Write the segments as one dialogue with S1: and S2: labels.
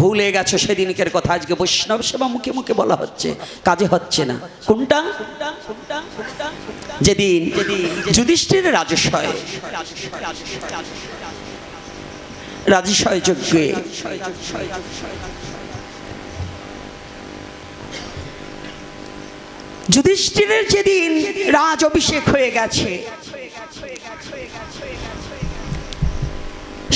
S1: ভুলে গেছো সেদিনকের কথা আজকে বৈষ্ণব সেবা মুখে মুখে বলা হচ্ছে কাজে হচ্ছে না কোনটা যেদিন যুধিষ্ঠির রাজস্বয় রাজস্বয় যজ্ঞে যুধিষ্ঠিরের যেদিন রাজ অভিষেক হয়ে গেছে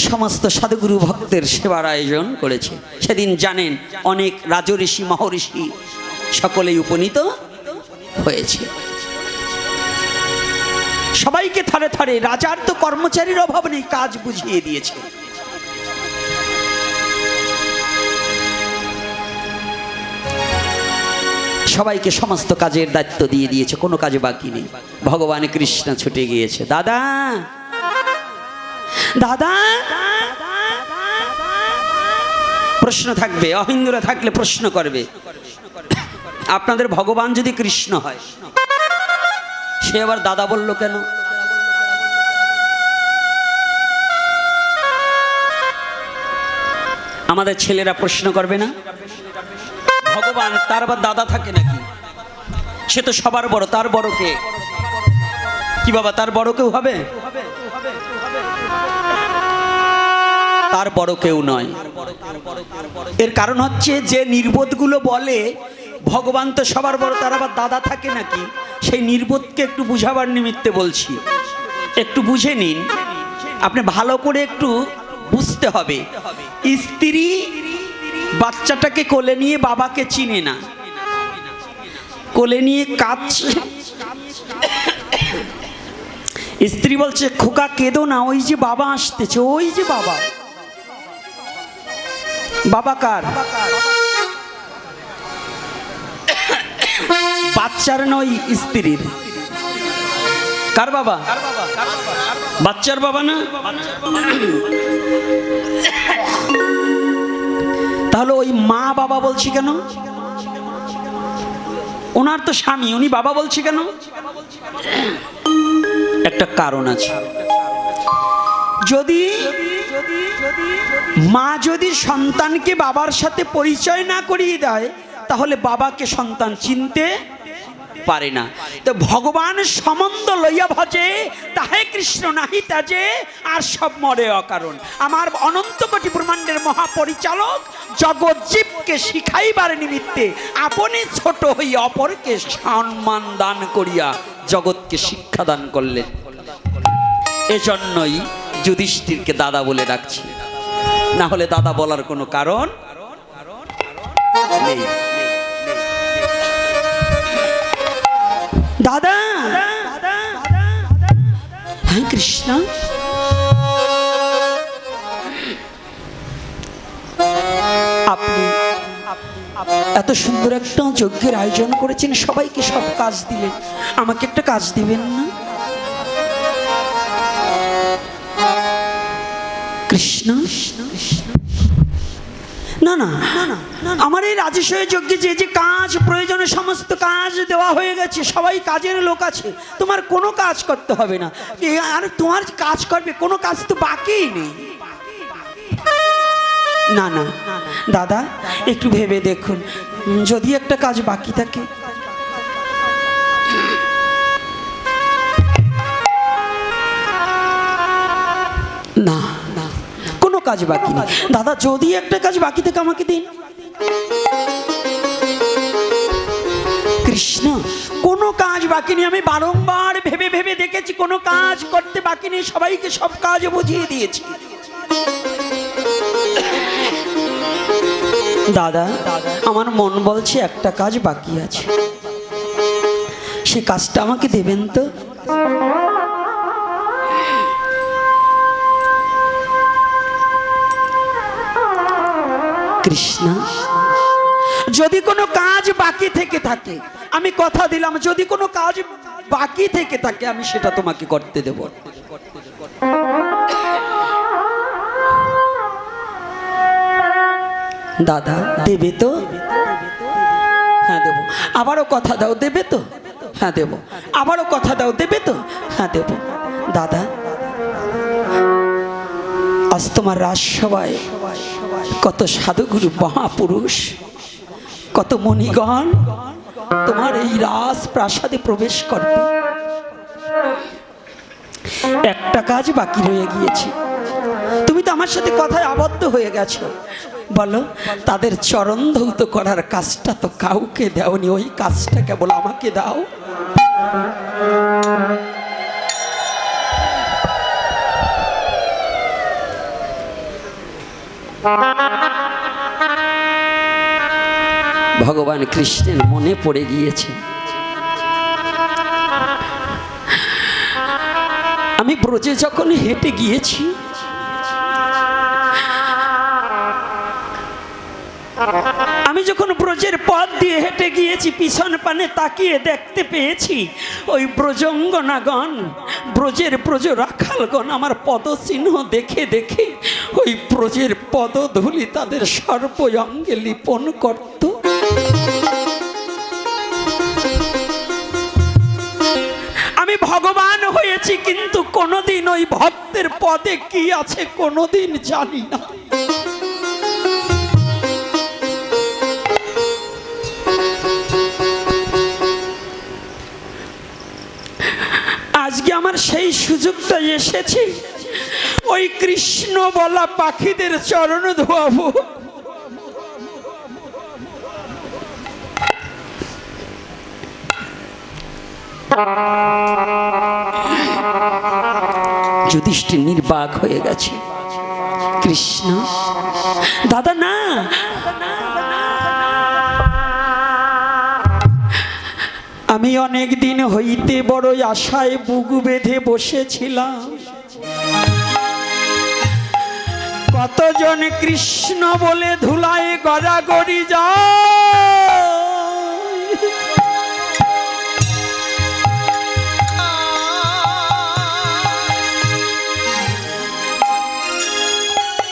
S1: সমস্ত সাধুগুরু ভক্তের সেবার আয়োজন করেছে সেদিন জানেন অনেক রাজঋষি মহর্ষি সকলেই উপনীত হয়েছে সবাইকে থারে থারে রাজার তো কর্মচারীর অভাব নেই কাজ বুঝিয়ে দিয়েছে সবাইকে সমস্ত কাজের দায়িত্ব দিয়ে দিয়েছে কোনো কাজে বাকি নেই ভগবান কৃষ্ণ ছুটে গিয়েছে দাদা দাদা প্রশ্ন থাকবে অহিন্দুরা থাকলে প্রশ্ন করবে আপনাদের ভগবান যদি কৃষ্ণ হয় সে আবার দাদা বলল কেন আমাদের ছেলেরা প্রশ্ন করবে না ভগবান তার আবার দাদা থাকে নাকি সে তো সবার বড় তার বড় কে কি বাবা তার বড় কেউ হবে তার বড় কেউ নয় এর কারণ হচ্ছে যে নির্বোধগুলো বলে ভগবান তো সবার বড় তার আবার দাদা থাকে নাকি সেই নির্বোধকে একটু বুঝাবার নিমিত্তে বলছি একটু বুঝে নিন আপনি ভালো করে একটু বুঝতে হবে স্ত্রী বাচ্চাটাকে কোলে নিয়ে বাবাকে চিনে না কোলে নিয়ে কাঁদছে স্ত্রী বলছে খোকা কেঁদো না ওই যে বাবা আসতেছে ওই যে বাবা বাবা কার বাচ্চার নয় স্ত্রীর কার বাবা বাচ্চার বাবা না তাহলে ওই মা বাবা বলছি কেন ওনার তো স্বামী উনি বাবা বলছি কেন একটা কারণ আছে যদি মা যদি সন্তানকে বাবার সাথে পরিচয় না করিয়ে দেয় তাহলে বাবাকে সন্তান চিনতে পারে না তো ভগবান সম্বন্ধ লইয়া ভজে তাহে কৃষ্ণ নাহি তাজে আর সব মরে অকারণ আমার অনন্ত কোটি ব্রহ্মাণ্ডের মহাপরিচালক জগজ্জীবকে শিখাইবার নিমিত্তে আপনি ছোট হইয়া অপরকে সম্মান দান করিয়া জগৎকে শিক্ষাদান করলেন এজন্যই যুধিষ্ঠিরকে দাদা বলে ডাকছি না হলে দাদা বলার কোনো কারণ দাদা হ্যাঁ কৃষ্ণ আপনি এত সুন্দর একটা যজ্ঞের আয়োজন করেছেন সবাইকে সব কাজ দিলেন আমাকে একটা কাজ দিবেন না কৃষ্ণ না না আমার এই রাজস্বয় যোগ্য যে যে কাজ প্রয়োজনে সমস্ত কাজ দেওয়া হয়ে গেছে সবাই কাজের লোক আছে তোমার কোনো কাজ করতে হবে না আর তোমার কাজ করবে কোনো কাজ তো বাকিই নেই না না দাদা একটু ভেবে দেখুন যদি একটা কাজ বাকি থাকে না কাজ বাকি নেই দাদা যদি একটা কাজ বাকি থেকে আমাকে দিন কৃষ্ণ কোনো কাজ বাকি নেই আমি বারংবার ভেবে ভেবে দেখেছি কোনো কাজ করতে বাকি নেই সবাইকে সব কাজ বুঝিয়ে দিয়েছি দাদা আমার মন বলছে একটা কাজ বাকি আছে সে কাজটা আমাকে দেবেন তো কৃষ্ণা যদি কোনো কাজ বাকি থেকে থাকে আমি কথা দিলাম যদি কোনো কাজ বাকি থেকে থাকে আমি সেটা তোমাকে করতে দেব দাদা দেবে তো হ্যাঁ দেব আবারও কথা দাও দেবে তো হ্যাঁ দেব আবারও কথা দাও দেবে তো হ্যাঁ দেব দাদা আজ তোমার রাজসভায় কত সাধুগুরু মহাপুরুষ কত মণিগণ তোমার এই রাজ প্রাসাদে প্রবেশ করবে একটা কাজ বাকি রয়ে গিয়েছে তুমি তো আমার সাথে কথায় আবদ্ধ হয়ে গেছো বলো তাদের চরণ ধৌত করার কাজটা তো কাউকে দেওনি ওই কাজটা কেবল আমাকে দাও ভগবান কৃষ্ণের মনে পড়ে গিয়েছে আমি ব্রজে যখন হেঁটে গিয়েছি আমি যখন ব্রজের পথ দিয়ে হেঁটে গিয়েছি পিছন পানে তাকিয়ে দেখতে পেয়েছি ওই ব্রজঙ্গনাগণ ব্রজের ব্রজ রাখালগণ আমার পদচিহ্ন দেখে দেখে ওই প্রজের পদধূলি তাদের সর্বঙ্গে লিপন করত আমি ভগবান হয়েছি কিন্তু কোনোদিন ওই ভক্তের পদে কি আছে কোনোদিন জানি না আজকে আমার সেই সুযোগটা এসেছি ওই কৃষ্ণ বলা পাখিদের চরণ ধোয়াব যুধিষ্ঠির নির্বাক হয়ে গেছে কৃষ্ণ দাদা না আমি অনেক দিন হইতে বড় আশায় বুক বেঁধে বসেছিলাম কতজন কৃষ্ণ বলে ধুলায় গড়াগড়ি যা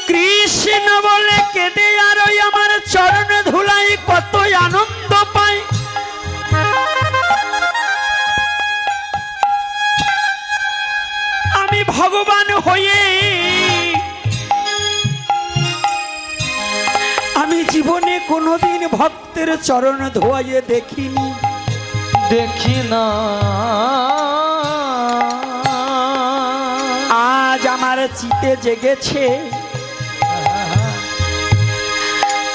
S1: কৃষ্ণ বলে কেটে আর ওই আমার চরণ ধুলাই কত আনন্দ পাই আমি ভগবান হয়ে জীবনে কোনোদিন ভক্তের চরণ ধোয়াইয়ে দেখিনি দেখি না আজ আমার চিতে জেগেছে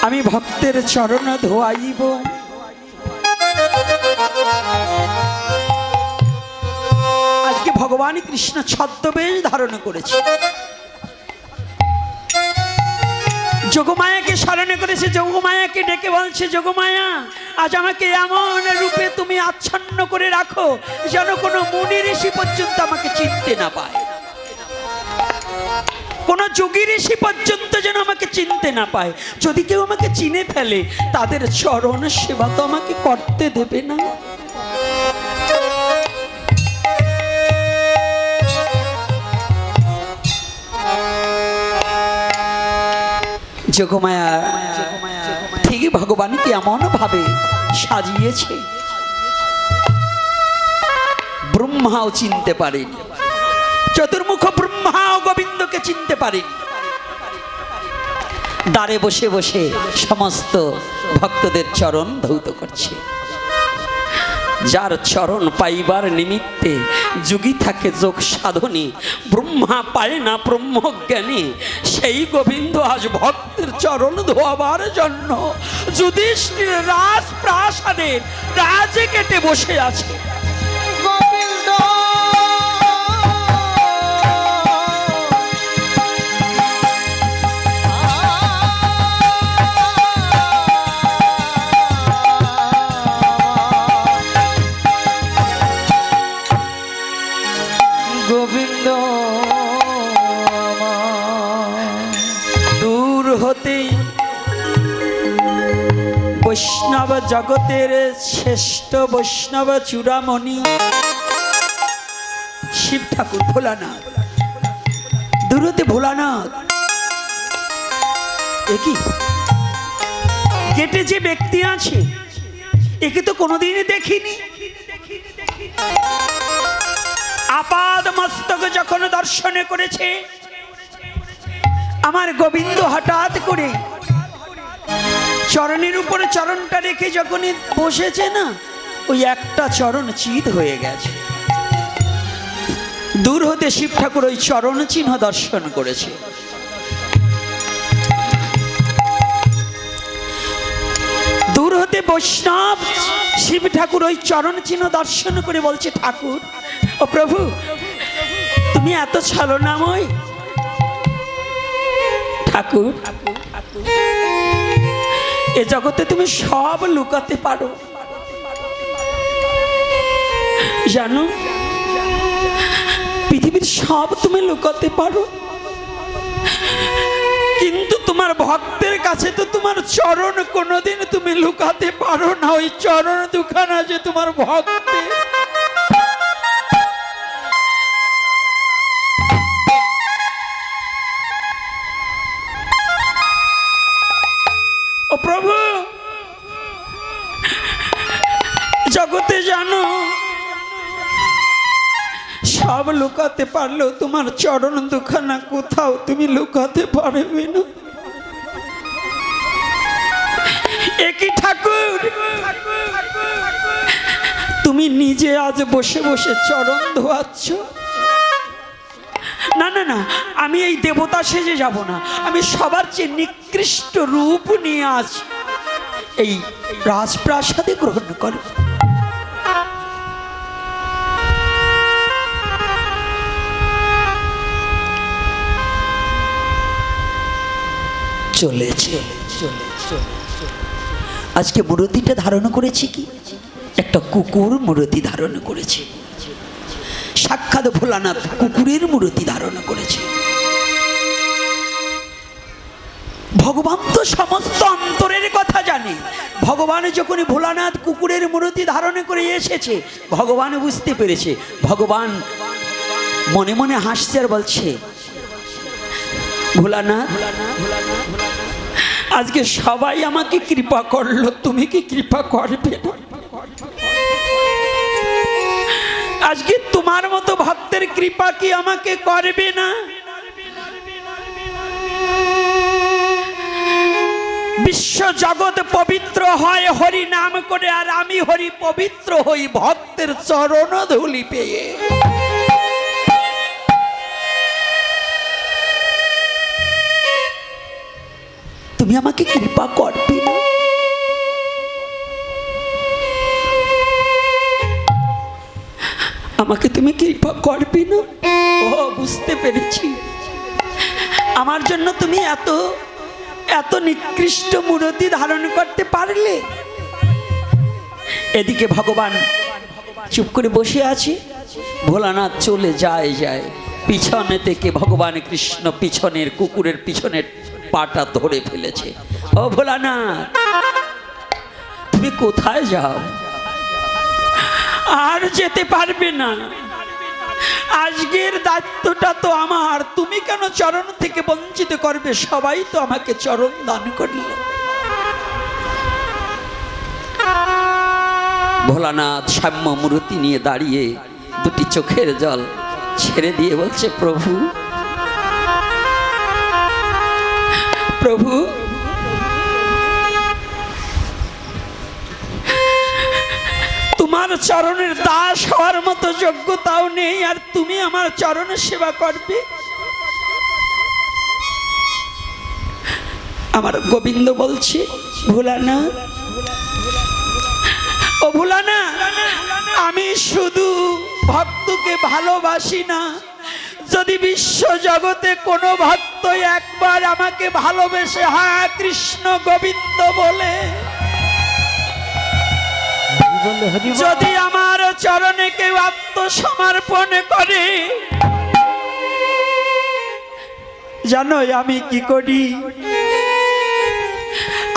S1: আমি ভক্তের চরণ ধোয়াইব আজকে ভগবান কৃষ্ণ ছদ্মবেশ ধারণ করেছে যোগমায়াকে স্মরণে করেছে যোগমায়াকে ডেকে বলছে যোগমায়া আজ আমাকে এমন রূপে তুমি আচ্ছন্ন করে রাখো যেন কোনো মুনি ঋষি পর্যন্ত আমাকে চিনতে না পায় কোনো যোগী ঋষি পর্যন্ত যেন আমাকে চিনতে না পায় যদি কেউ আমাকে চিনে ফেলে তাদের চরণ সেবা তো আমাকে করতে দেবে না যোগমায়া ঠিক ভগবান কেমন ভাবে সাজিয়েছে ব্রহ্মাও চিনতে পারেনি চতুর্মুখ ব্রহ্মাও গোবিন্দকে চিনতে পারেনি দ্বারে বসে বসে সমস্ত ভক্তদের চরণ ধৌত করছে যার চরণ পাইবার নিমিত্তে যুগী থাকে যোগ সাধনী ব্রহ্মা পায় না ব্রহ্মজ্ঞানী এই গোবিন্দ আজ ভক্তের চরণ ধোয়াবার জন্য যুধিষ্ঠির রাজপ্রাসাদের রাজে কেটে বসে আছে বৈষ্ণব জগতের শ্রেষ্ঠ বৈষ্ণব চূড়ামণি শিব ঠাকুর ভোলানাথ দূরতে ভোলানাথ একই কেটে যে ব্যক্তি আছে একে তো কোনোদিনই দেখিনি আপাদ মস্তক যখন দর্শনে করেছে আমার গোবিন্দ হঠাৎ করে চরণের উপরে চরণটা রেখে যখনই বসেছে না ওই একটা চরণ চিত হয়ে গেছে দূর হতে শিব ঠাকুর ওই চরণ চিহ্ন দর্শন করেছে দূর হতে বৈষ্ণব শিব ঠাকুর ওই চরণ চিহ্ন দর্শন করে বলছে ঠাকুর ও প্রভু তুমি এত ছলনাময় ঠাকুর ঠাকুর ঠাকুর এ জগতে তুমি সব লুকাতে পারো জানো পৃথিবীর সব তুমি লুকাতে পারো কিন্তু তোমার ভক্তের কাছে তো তোমার চরণ কোনোদিন তুমি লুকাতে পারো না ওই চরণ দুখানা যে তোমার ভক্তের ও প্রভু জগতে জানো সব লুকাতে পারলেও তোমার চরণ দুখানা কোথাও তুমি লুকাতে পারবে না একই ঠাকুর তুমি নিজে আজ বসে বসে চরণ ধোয়াচ্ছ না না না আমি এই দেবতা সেজে যাব না আমি সবার চেয়ে নিকৃষ্ট রূপ নিয়ে আজ এই রাজপ্রাসাদে গ্রহণ করব চলেছে আজকে মূরতিটা ধারণ করেছে কি একটা কুকুর মূরতি ধারণ করেছে সাক্ষাৎ ভোলানাথ কুকুরের মূর্তি ধারণ করেছে ভগবান তো সমস্ত অন্তরের কথা জানে ভগবান যখন ভোলানাথ কুকুরের মূর্তি ধারণ করে এসেছে ভগবান বুঝতে পেরেছে ভগবান মনে মনে হাসছে আর বলছে ভোলানাথ আজকে সবাই আমাকে কৃপা করলো তুমি কি কৃপা করবে আজকে তোমার মতো ভক্তের কৃপা কি আমাকে করবে না বিশ্ব জগৎ পবিত্র হয় হরি নাম করে আর আমি হরি পবিত্র হই ভক্তের চরণ ধুলি পেয়ে তুমি আমাকে কৃপা করবে আমাকে তুমি কৃপা করবে না ও বুঝতে পেরেছি আমার জন্য তুমি এত এত নিকৃষ্ট মূরতি ধারণ করতে পারলে এদিকে ভগবান চুপ করে বসে আছি ভোলানাথ চলে যায় যায় পিছনে থেকে ভগবান কৃষ্ণ পিছনের কুকুরের পিছনের পাটা ধরে ফেলেছে ও ভোলানাথ তুমি কোথায় যাও আর যেতে পারবে না আজকের দায়িত্বটা তো আমার তুমি কেন চরণ থেকে বঞ্চিত করবে সবাই তো আমাকে চরণ দান করল ভোলানাথ সাম্য মূর্তি নিয়ে দাঁড়িয়ে দুটি চোখের জল ছেড়ে দিয়ে বলছে প্রভু প্রভু চরণের দাস হওয়ার মতো যোগ্যতাও নেই আর তুমি আমার চরণের সেবা করবে আমার গোবিন্দ বলছে ভুলানা ও ভুলানা আমি শুধু ভক্তকে ভালোবাসি না যদি বিশ্ব জগতে কোনো ভক্ত একবার আমাকে ভালোবেসে হ্যাঁ কৃষ্ণ গোবিন্দ বলে যদি আমার চরণে কেউ আত্মসমর্পণ করে জানো আমি কি করি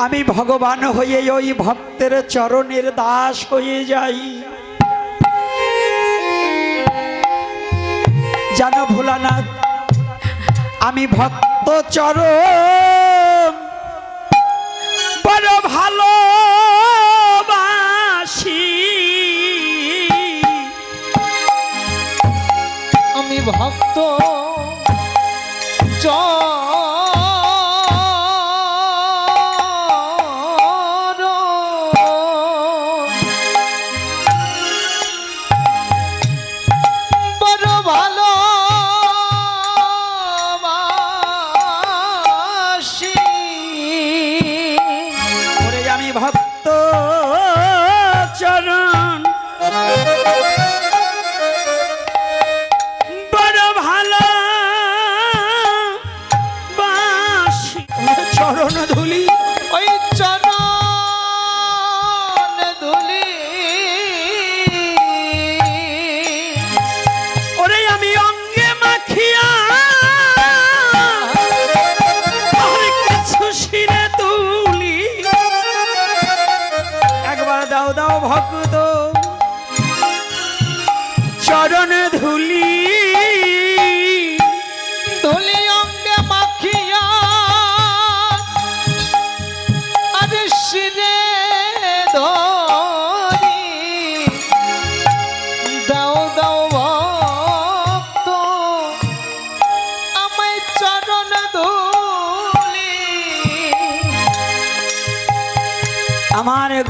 S1: আমি ভগবান হয়ে ওই ভক্তের চরণের দাস হয়ে যাই জানো ভোলানাথ আমি ভক্ত চরণ বড় ভালো চল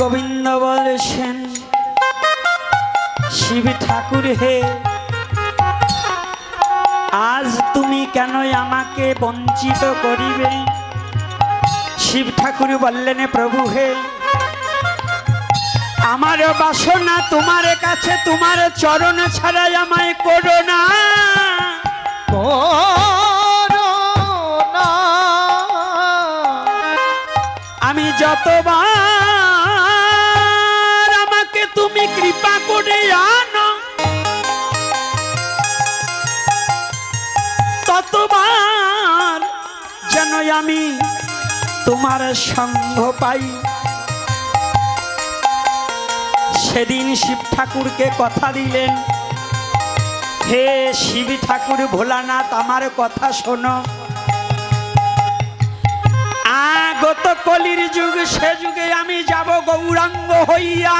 S1: গোবিন্দ বলেছেন শিব ঠাকুর হে আজ তুমি কেন আমাকে বঞ্চিত করিবে শিব ঠাকুর বললেন প্রভু হে আমার বাসনা তোমার কাছে তোমার চরণ ছাড়াই আমায় করো না আমি যতবার তুমি কৃপা করে আনো ততবার যেন আমি তোমার সঙ্গ পাই সেদিন শিব ঠাকুরকে কথা দিলেন হে শিব ঠাকুর ভোলানাথ আমার কথা শোনো আগত কলির যুগ সে যুগে আমি যাব গৌরাঙ্গ হইয়া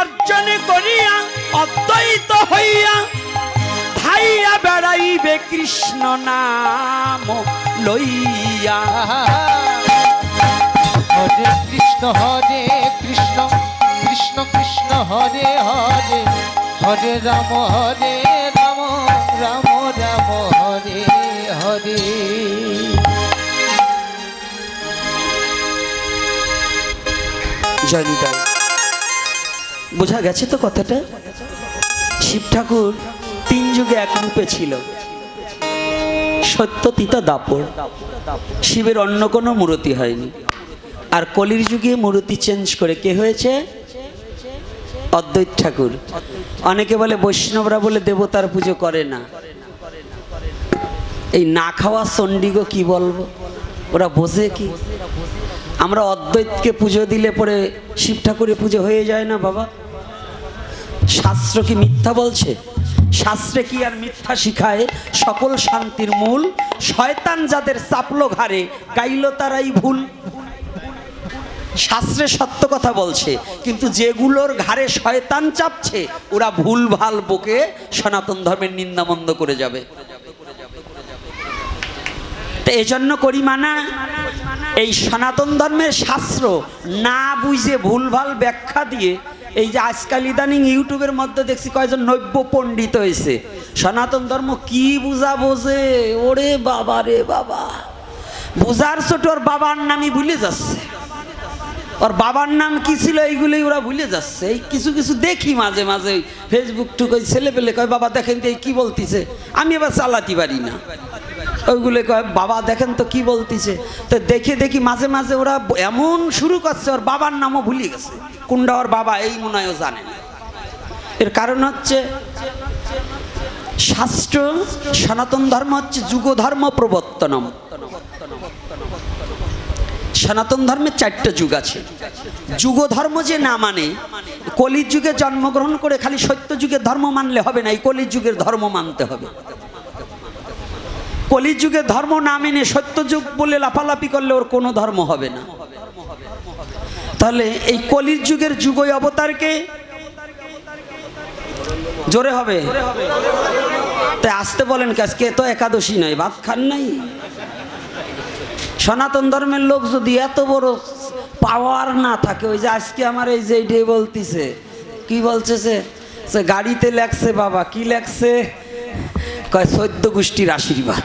S1: অর্জন করিয়া অদ্বৈত হইয়া ভাইয়া বেড়াইবে কৃষ্ণ নাম লইয়া হরে কৃষ্ণ হরে কৃষ্ণ কৃষ্ণ কৃষ্ণ হরে হরে হরে রাম হরে রাম রাম রাম হরে হরে জয় নিতাই বোঝা গেছে তো কথাটা শিব ঠাকুর তিন যুগে এক রূপে ছিল তিতা দাপর শিবের অন্য কোনো মূরতি হয়নি আর কলির যুগে মূরতি চেঞ্জ করে কে হয়েছে অদ্বৈত ঠাকুর অনেকে বলে বৈষ্ণবরা বলে দেবতার পুজো করে না এই না খাওয়া চণ্ডিগ কি বলবো ওরা বোঝে কি আমরা অদ্বৈতকে পুজো দিলে পরে শিব ঠাকুরের পুজো হয়ে যায় না বাবা শাস্ত্র কি মিথ্যা বলছে শাস্ত্রে কি আর মিথ্যা শিখায় সকল শান্তির মূল শয়তান যাদের চাপলো ঘাড়ে গাইল তারাই ভুল শাস্ত্রে সত্য কথা বলছে কিন্তু যেগুলোর ঘাড়ে শয়তান চাপছে ওরা ভুল ভাল বকে সনাতন ধর্মের নিন্দামন্দ করে যাবে তো জন্য করি মানা এই সনাতন ধর্মের শাস্ত্র না বুঝে ভুল ভাল ব্যাখ্যা দিয়ে এই যে আজকাল ইদানিং ইউটিউবের মধ্যে দেখছি কয়েকজন নব্য পণ্ডিত হয়েছে সনাতন ধর্ম কি বুঝা বোঝে ওরে বাবা রে বাবা বুঝার ছোট ওর বাবার নামই ভুলে যাচ্ছে ওর বাবার নাম কি ছিল এইগুলোই ওরা ভুলে যাচ্ছে এই কিছু কিছু দেখি মাঝে মাঝে ফেসবুক টুক ছেলে পেলে কয় বাবা দেখেন তো এই কী বলতিছে আমি আবার চালাতে পারি না ওইগুলো কয় বাবা দেখেন তো কি বলতিছে তো দেখে দেখি মাঝে মাঝে ওরা এমন শুরু করছে ওর বাবার নামও ভুলে গেছে কুন্ডা ওর বাবা এই মনে হয় জানে না এর কারণ হচ্ছে শাস্ত্র সনাতন ধর্ম হচ্ছে যুগ ধর্ম প্রবর্তনম সনাতন ধর্মের চারটা যুগ আছে যুগ ধর্ম যে না মানে কলির যুগে জন্মগ্রহণ করে খালি সত্য যুগের ধর্ম মানলে হবে না এই কলির যুগের ধর্ম মানতে হবে কলিযুগে ধর্ম না মেনে সত্যযুগ বলে লাফালাফি করলে ওর কোনো ধর্ম হবে না তাহলে এই কলির যুগের যুগই অবতারকে জোরে হবে তাই আসতে বলেন কাজকে তো একাদশী নয় ভাত খান নাই সনাতন ধর্মের লোক যদি এত বড় পাওয়ার না থাকে ওই যে আজকে আমার এই যে বলতিছে কি বলছে সে গাড়িতে লেখছে বাবা কি লেখছে কয় সৈদ্য গোষ্ঠীর আশীর্বাদ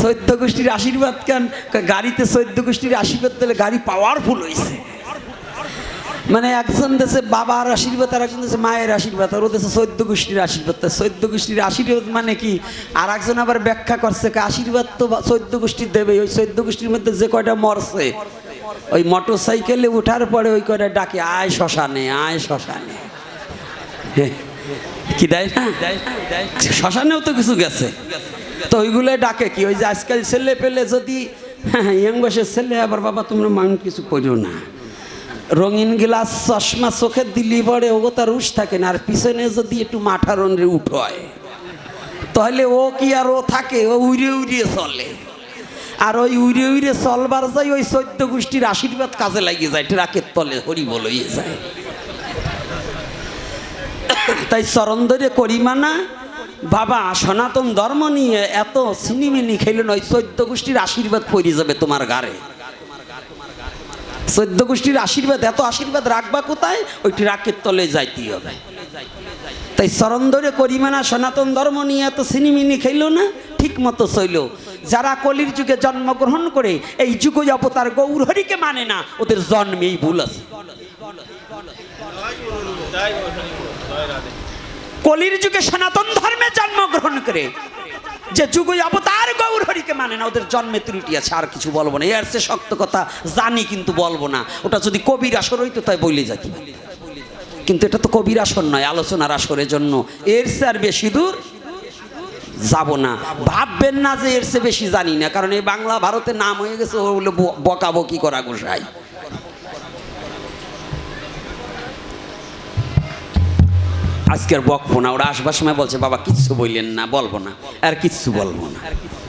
S1: চৈদ্য গোষ্ঠীর আশীর্বাদ কেন গাড়িতে চৈদ্য গোষ্ঠীর আশীর্বাদ দিলে গাড়ি পাওয়ারফুল হয়েছে মানে একজন দেশে বাবার আশীর্বাদ আর একজন দেশে মায়ের আশীর্বাদ আর ও দেশে চৈদ্য গোষ্ঠীর আশীর্বাদ তা গোষ্ঠীর আশীর্বাদ মানে কি আর একজন আবার ব্যাখ্যা করছে আশীর্বাদ তো চৈদ্য গোষ্ঠীর দেবে ওই সৈদ্য গোষ্ঠীর মধ্যে যে কয়টা মরছে ওই মোটর সাইকেলে ওঠার পরে ওই কয়টা ডাকে আয় শ্মশানে আয় শ্মশানে কি দেয় শ্মশানেও তো কিছু গেছে তো ওইগুলো ডাকে কি ওই যে আজকাল ছেলে পেলে যদি হ্যাঁ ইয়াং বয়সের ছেলে আবার বাবা তোমরা মাউন্ট কিছু করো না রঙিন গ্লাস চশমা চোখে দিলি পরে ও তার রুশ থাকে না আর পিছনে যদি একটু মাঠা রনরে উঠোয় তাহলে ও কি আর ও থাকে ও উড়ে উড়িয়ে চলে আর ওই উড়ে উড়িয়ে চলবার যাই ওই চৈত্য গোষ্ঠীর আশীর্বাদ কাজে লাগিয়ে যায় ট্রাকের তলে হরি বলইয়ে যায় তাই চরন্দরে করিমানা বাবা সনাতন ধর্ম নিয়ে এত সিনিমিনি খেলেন ওই চৈদ্য গোষ্ঠীর আশীর্বাদ পড়ে যাবে তোমার গাড়ে চৈদ্য গোষ্ঠীর আশীর্বাদ এত আশীর্বাদ রাখবা কোথায় ওইটি রাকের তলে যাইতে হবে তাই চরন্দরে করিমানা সনাতন ধর্ম নিয়ে এত সিনিমিনি খেলো না ঠিক মতো চইল যারা কলির যুগে জন্মগ্রহণ করে এই যুগ অবতার গৌরহরিকে মানে না ওদের জন্মেই ভুল আছে কলির যুগে সনাতন ধর্মে জন্মগ্রহণ করে যে যুগ অবতার গৌর হরিকে মানে না ওদের জন্মে ত্রুটি আছে আর কিছু বলবো না এর সে শক্ত কথা জানি কিন্তু বলবো না ওটা যদি কবির আসর হইতো তাই বলে যাতি কিন্তু এটা তো কবির আসর নয় আলোচনার আসরের জন্য এর সে আর বেশি দূর যাব না ভাববেন না যে এর সে বেশি জানি না কারণ এই বাংলা ভারতের নাম হয়ে গেছে ওগুলো বকাবকি করা গোসাই আজকের বক না ওরা আসবার সময় বলছে বাবা কিচ্ছু বললেন না বলবো না আর কিচ্ছু বলবো না